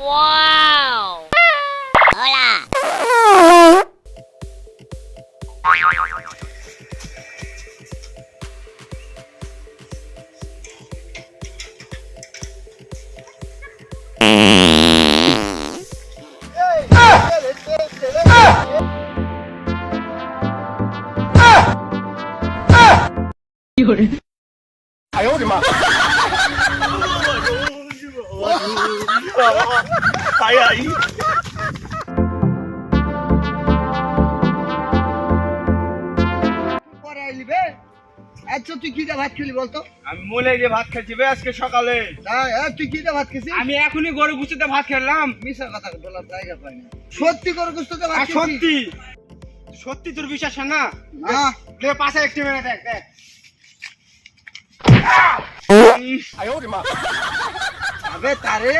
哇哦！啦！哎呦我的妈！আইলি বে আচ্ছা তুই কিটা ভাত খেলি বলতো? আমি মলে দিয়ে ভাত খাচ্ছি বে আজকে সকালে। তুই কিটা ভাত খেয়েছিস? আমি এখনই গরু গুছিতে ভাত খেলাম। মিশা কথা বলার জায়গা পাই না। সত্যি করে গুস্ততে ভাত সত্যি। সত্যি তোর বিশ্বাস হয় না? না। পাশে একটি মিনিট দেখ দেখ। আবে তারে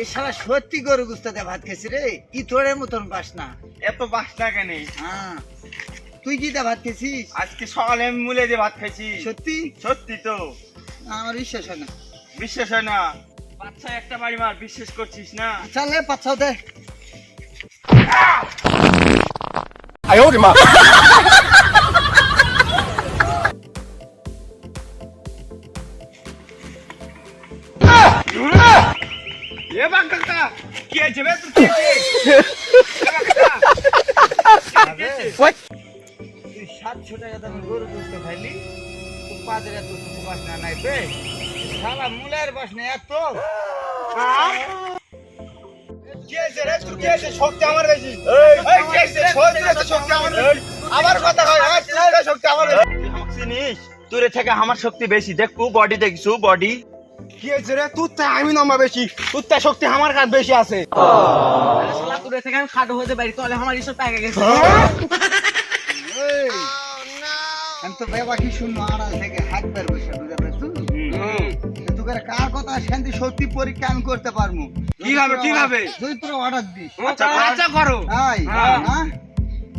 এ শালা সত্যি করে গুস্ততে ভাত খেয়েছি রে কি তোরের মতন পাস না। এত বাসটা কেন? হ্যাঁ। তুই কিটা ভাত খেয়েছিস আজকে সকালে আমি মুলে দিয়ে ভাত খাইছি। সত্যি? সত্যি তো। আমার বিশ্বাস হয় না। বিশ্বাস হয় না। বাচ্চা একটা বাড়ি মার বিশ্বাস করছিস না? চলে পাচ্ছাও দে। এ বাং কাকা কি আছে বে? তুই সাতশো টাকা গরু খাইলি পাদের এত বাসনা নাই বে? শালা মুলের বাসনা এত। আমার শক্তি বেশি। দেখু বডি দেখছু বডি কি হয়েছে রে? তোর থেকে আমি নম্বর বেশি। তোর থেকে শক্তি আমার কাছে বেশি আছে। শালা তোর থেকে আমি খাটো হতে পারি তাহলে আমার এসব টাকা গেছে। আমি তো বেবা কি শুনলো আড়াল থেকে হাত বের বসে বুঝতে পারছ তোকে কার কথা শান্তি সত্যি পরীক্ষা আমি করতে পারব? কীভাবে, কীভাবে? যদি তোরা অর্ডার দিস। আচ্ছা, আচ্ছা করো। তাই? হ্যাঁ। হ্যাঁ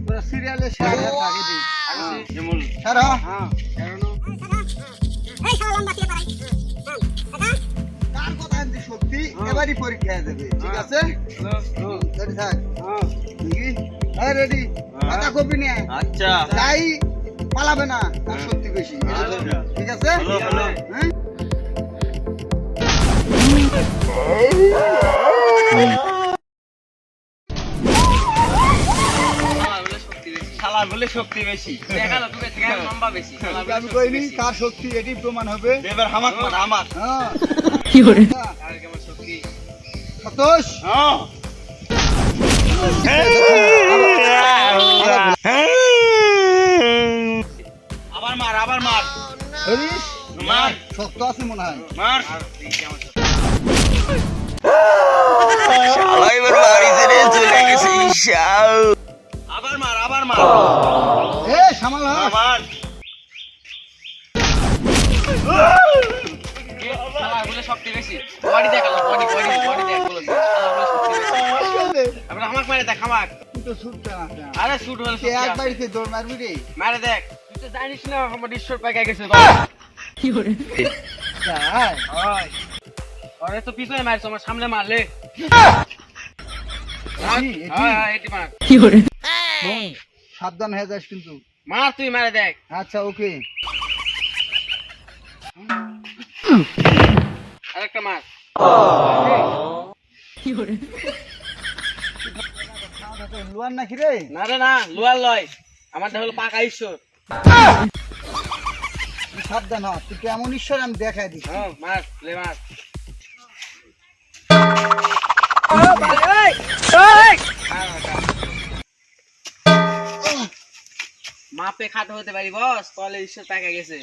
তোরা সিরিয়ালে আগে দিস। হ্যাঁ। এবারই পরীক্ষা দেবে ঠিক আছে? রেডি থাক। রেডি। কথা কপি নিয়ে। আচ্ছা। যাই পালাবে না তার সত্যি বেশি আচ্ছা। ঠিক আছে। হ্যাঁ? বলে শক্তি বেশি। শক্তি আমি শক্তি কইনি কার শক্তি এটি প্রমাণ হবে। এবার হামাক আমার হ্যাঁ। কেমন শক্তি সন্তোষ। আবার মার আবার মার। মার। শক্ত আছে মনে হয়। মার। আর তুই কেমন আমাক তুই তো ছুটতে না আরে শুট হলে কে শক্তি এক বাড়িতে দৌড় মারবি রে? মারে দেখ। তুই তো জানিস না আমার ঈশ্বর পাইকা গেছে। তাই আরে তো পিছনে মারছো আমার সামনে মারলে এটি, এটি? হ্যাঁ এটি সাবধান হয়ে যাস কিন্তু। মার তুই মারে দেখ। আচ্ছা ওকে। আরেকটা মার। লুয়ার নাকি রে? না রে না লোয়ার লয়। আমারটা হলো পাকা ঈশ্বর। সাবধান হ তুই কেমন ঈশ্বর আমি দেখাই দিচ্ছি হ্যাঁ মার লে মার। মাপে খাটো হতে পারি বস? তাহলে ঈশ্বর টাকা গেছে।